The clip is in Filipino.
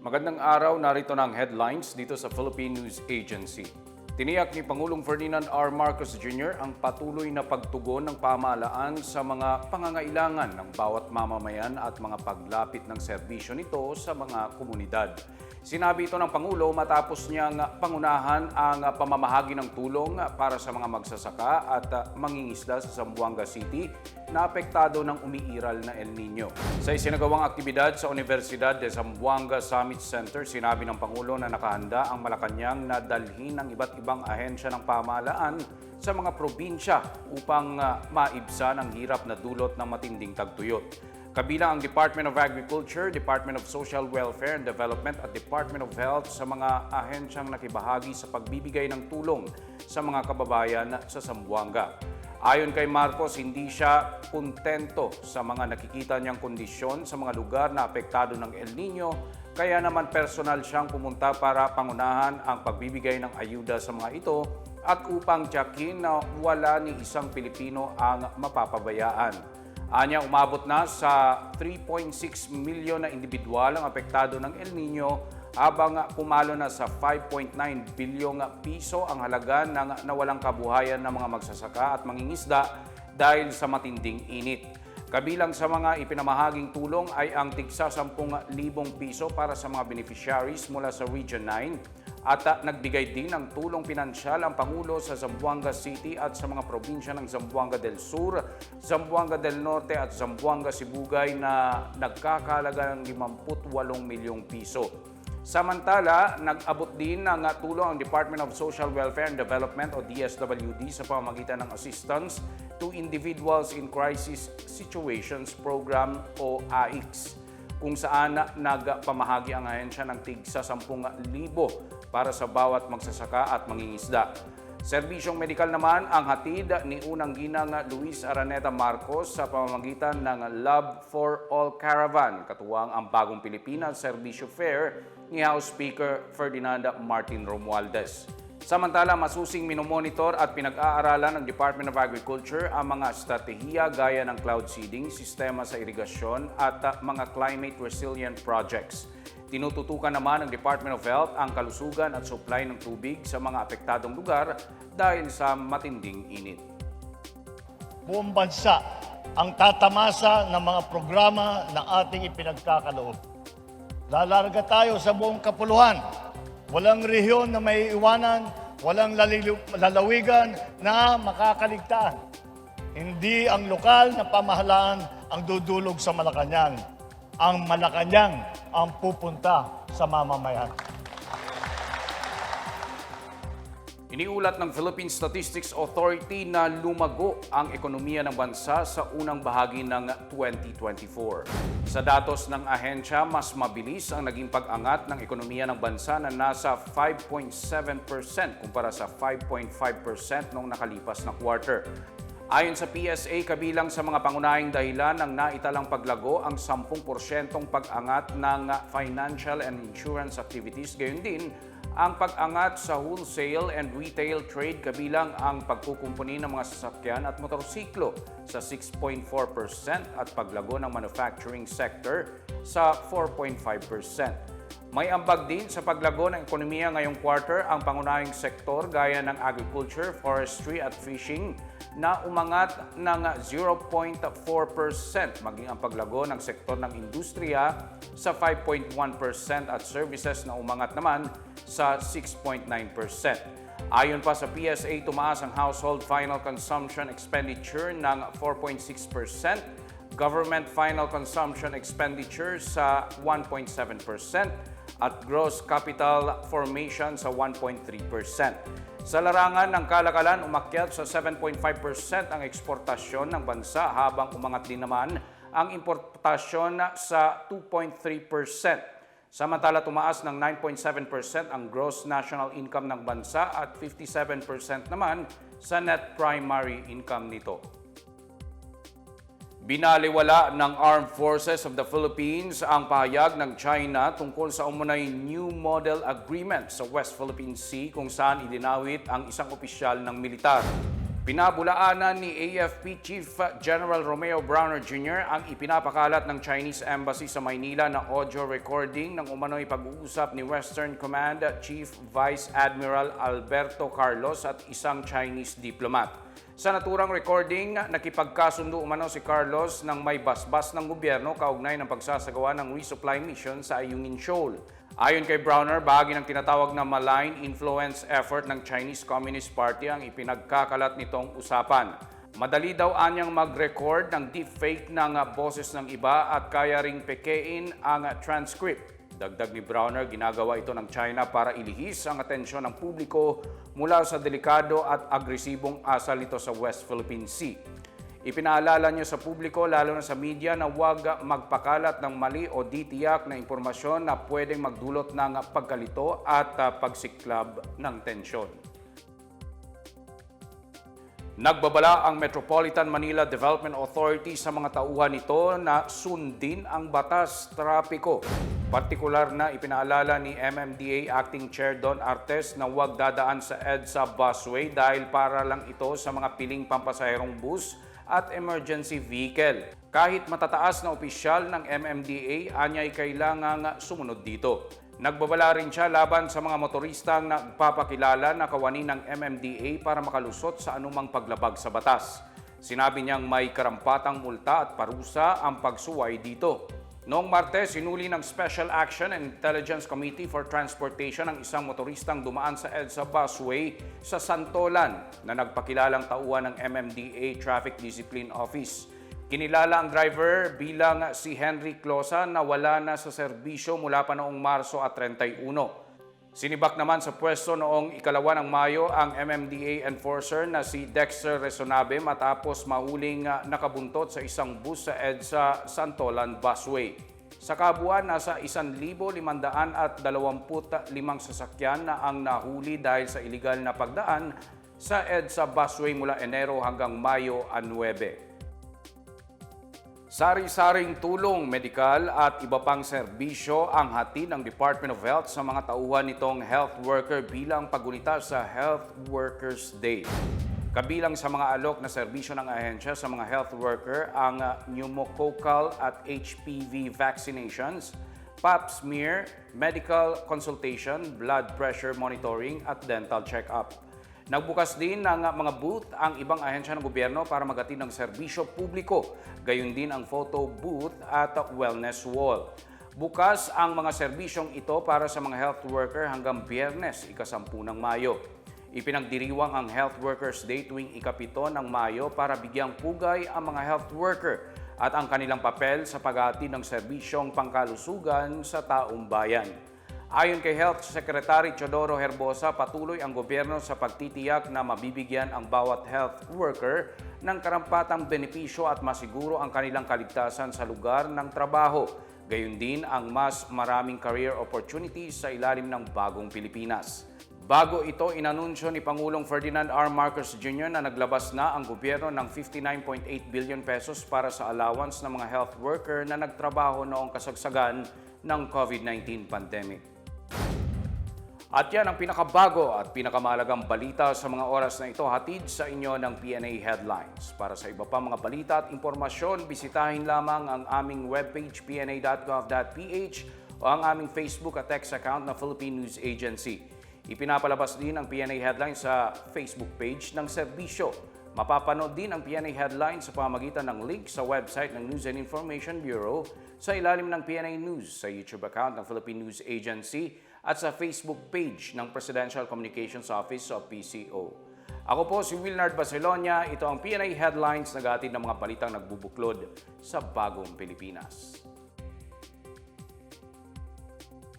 Magandang araw, narito na ang headlines dito sa Philippine News Agency. Tiniyak ni Pangulong Ferdinand R. Marcos Jr. ang patuloy na pagtugon ng pamahalaan sa mga pangangailangan ng bawat mamamayan at mga paglapit ng serbisyo nito sa mga komunidad. Sinabi ito ng Pangulo matapos niyang pangunahan ang pamamahagi ng tulong para sa mga magsasaka at mangingisda sa Zamboanga City na apektado ng umiiral na El Nino. Sa isinagawang aktibidad sa Universidad de Zamboanga Summit Center, sinabi ng Pangulo na nakahanda ang Malacanang na dalhin ng iba't ibang ahensya ng pamahalaan sa mga probinsya upang ah, maibsan ang hirap na dulot ng matinding tagtuyot. Kabilang ang Department of Agriculture, Department of Social Welfare and Development at Department of Health sa mga ahensyang nakibahagi sa pagbibigay ng tulong sa mga kababayan sa Zamboanga. Ayon kay Marcos, hindi siya kontento sa mga nakikita niyang kondisyon sa mga lugar na apektado ng El Nino, kaya naman personal siyang pumunta para pangunahan ang pagbibigay ng ayuda sa mga ito at upang tiyakin na wala ni isang Pilipino ang mapapabayaan. Anya umabot na sa 3.6 milyon na individual ang apektado ng El Nino habang pumalo na sa 5.9 bilyong piso ang halaga ng nawalang kabuhayan ng mga magsasaka at mangingisda dahil sa matinding init. Kabilang sa mga ipinamahaging tulong ay ang tigsa 10,000 piso para sa mga beneficiaries mula sa Region 9 at uh, nagbigay din ng tulong pinansyal ang Pangulo sa Zamboanga City at sa mga probinsya ng Zamboanga del Sur, Zamboanga del Norte at Zamboanga Sibugay na nagkakalaga ng 58 milyong piso. Samantala, nag-abot din ng uh, tulong ang Department of Social Welfare and Development o DSWD sa pamamagitan ng Assistance to Individuals in Crisis Situations Program o AICS kung saan nagpamahagi ang ahensya ng tig sa 10,000 para sa bawat magsasaka at mangingisda. Serbisyong medikal naman ang hatid ni unang ginang Luis Araneta Marcos sa pamamagitan ng Love for All Caravan, katuwang ang Bagong Pilipinas Serbisyo Fair ni House Speaker Ferdinand Martin Romualdez. Samantala, masusing minomonitor at pinag-aaralan ng Department of Agriculture ang mga estratehiya gaya ng cloud seeding, sistema sa irigasyon at uh, mga climate resilient projects. Tinututukan naman ng Department of Health ang kalusugan at supply ng tubig sa mga apektadong lugar dahil sa matinding init. buong bansa ang tatamasa ng mga programa na ating ipinagkakaloob. Lalarga tayo sa buong kapuluhan. Walang rehiyon na may iwanan, walang lalawigan na makakaligtaan. Hindi ang lokal na pamahalaan ang dudulog sa Malacanang. Ang Malacanang ang pupunta sa mamamayan. Iniulat ng Philippine Statistics Authority na lumago ang ekonomiya ng bansa sa unang bahagi ng 2024. Sa datos ng ahensya, mas mabilis ang naging pag-angat ng ekonomiya ng bansa na nasa 5.7% kumpara sa 5.5% noong nakalipas na quarter. Ayon sa PSA, kabilang sa mga pangunahing dahilan ng naitalang paglago ang 10% pag-angat ng financial and insurance activities. Gayon din, ang pag-angat sa wholesale and retail trade kabilang ang pagkukumpuni ng mga sasakyan at motorsiklo sa 6.4% at paglago ng manufacturing sector sa 4.5%. May ambag din sa paglago ng ekonomiya ngayong quarter ang pangunahing sektor gaya ng agriculture, forestry at fishing na umangat ng 0.4% maging ang paglago ng sektor ng industriya sa 5.1% at services na umangat naman sa 6.9%. Ayon pa sa PSA, tumaas ang household final consumption expenditure ng 4.6%, government final consumption expenditure sa 1.7%, at gross capital formation sa 1.3%. Sa larangan ng kalakalan, umakyat sa 7.5% ang eksportasyon ng bansa habang umangat din naman ang importasyon sa 2.3%. Samantala, tumaas ng 9.7% ang gross national income ng bansa at 57% naman sa net primary income nito. Binaliwala ng Armed Forces of the Philippines ang pahayag ng China tungkol sa umunay New Model Agreement sa West Philippine Sea kung saan idinawit ang isang opisyal ng militar. Pinabulaanan ni AFP Chief General Romeo Browner Jr. ang ipinapakalat ng Chinese Embassy sa Maynila na audio recording ng umano'y pag-uusap ni Western Command Chief Vice Admiral Alberto Carlos at isang Chinese diplomat. Sa naturang recording, nakipagkasundo umano si Carlos ng may basbas ng gobyerno kaugnay ng pagsasagawa ng resupply mission sa Ayungin Shoal. Ayon kay Browner, bahagi ng tinatawag na malign influence effort ng Chinese Communist Party ang ipinagkakalat nitong usapan. Madali daw anyang mag-record ng deepfake ng boses ng iba at kaya ring pekein ang transcript. Dagdag ni Browner, ginagawa ito ng China para ilihis ang atensyon ng publiko mula sa delikado at agresibong asal nito sa West Philippine Sea. Ipinaalala niya sa publiko, lalo na sa media, na huwag magpakalat ng mali o di tiyak na impormasyon na pwedeng magdulot ng pagkalito at uh, pagsiklab ng tensyon. Nagbabala ang Metropolitan Manila Development Authority sa mga tauhan nito na sundin ang batas trapiko. Partikular na ipinaalala ni MMDA Acting Chair Don Artes na huwag dadaan sa EDSA busway dahil para lang ito sa mga piling pampasaherong bus at emergency vehicle. Kahit matataas na opisyal ng MMDA, anyay kailangang sumunod dito. Nagbabala rin siya laban sa mga motoristang nagpapakilala na kawani ng MMDA para makalusot sa anumang paglabag sa batas. Sinabi niyang may karampatang multa at parusa ang pagsuway dito. Noong Martes, sinuli ng Special Action and Intelligence Committee for Transportation ang isang motoristang dumaan sa EDSA busway sa Santolan na nagpakilalang tauhan ng MMDA Traffic Discipline Office. Kinilala ang driver bilang si Henry Closa na wala na sa serbisyo mula pa noong Marso at 31. Sinibak naman sa pwesto noong ikalawa ng Mayo ang MMDA enforcer na si Dexter Resonabe matapos mahuling ah, nakabuntot sa isang bus sa EDSA Santolan Busway. Sa kabuuan, nasa 1,525 sasakyan na ang nahuli dahil sa iligal na pagdaan sa EDSA Busway mula Enero hanggang Mayo 9. Sari-saring tulong, medikal at iba pang serbisyo ang hatid ng Department of Health sa mga tauhan nitong health worker bilang pagunita sa Health Workers Day. Kabilang sa mga alok na serbisyo ng ahensya sa mga health worker ang uh, pneumococcal at HPV vaccinations, pap smear, medical consultation, blood pressure monitoring at dental check-up. Nagbukas din ng mga booth ang ibang ahensya ng gobyerno para maghatid ng serbisyo publiko, gayon din ang photo booth at wellness wall. Bukas ang mga serbisyong ito para sa mga health worker hanggang biyernes, ikasampu ng Mayo. Ipinagdiriwang ang Health Workers Day tuwing ikapito ng Mayo para bigyang pugay ang mga health worker at ang kanilang papel sa paghatid ng serbisyong pangkalusugan sa taong bayan. Ayon kay Health Secretary Chodoro Herbosa, patuloy ang gobyerno sa pagtitiyak na mabibigyan ang bawat health worker ng karampatang benepisyo at masiguro ang kanilang kaligtasan sa lugar ng trabaho. Gayon din ang mas maraming career opportunities sa ilalim ng bagong Pilipinas. Bago ito, inanunsyo ni Pangulong Ferdinand R. Marcos Jr. na naglabas na ang gobyerno ng 59.8 billion pesos para sa allowance ng mga health worker na nagtrabaho noong kasagsagan ng COVID-19 pandemic. At yan ang pinakabago at pinakamalagang balita sa mga oras na ito hatid sa inyo ng PNA Headlines. Para sa iba pa mga balita at impormasyon, bisitahin lamang ang aming webpage pna.gov.ph o ang aming Facebook at X account na Philippine News Agency. Ipinapalabas din ang PNA Headlines sa Facebook page ng serbisyo. Mapapanood din ang PNA Headlines sa pamagitan ng link sa website ng News and Information Bureau sa ilalim ng PNA News sa YouTube account ng Philippine News Agency at sa Facebook page ng Presidential Communications Office o PCO. Ako po si Wilnard Barcelonia. Ito ang PNA Headlines na ng mga balitang nagbubuklod sa bagong Pilipinas.